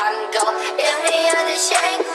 one me all the shame. shake.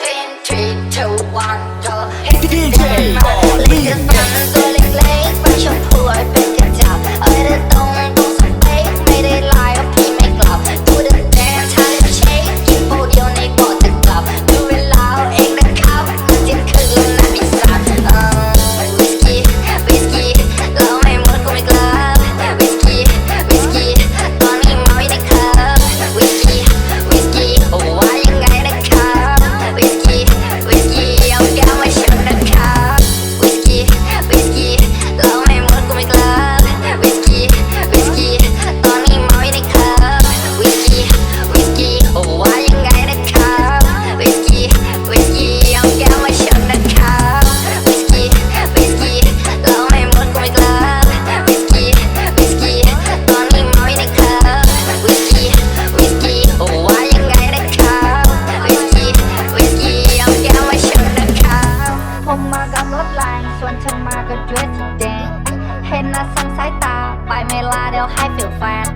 น่าสั่งสายตา ไปไม่ลาเดี๋ยวให้ฟิลแฟน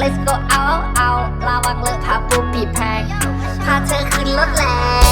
let's go out out ระวังเลิกพาปูปีแพงพาเธอขึ้นรถแล้ว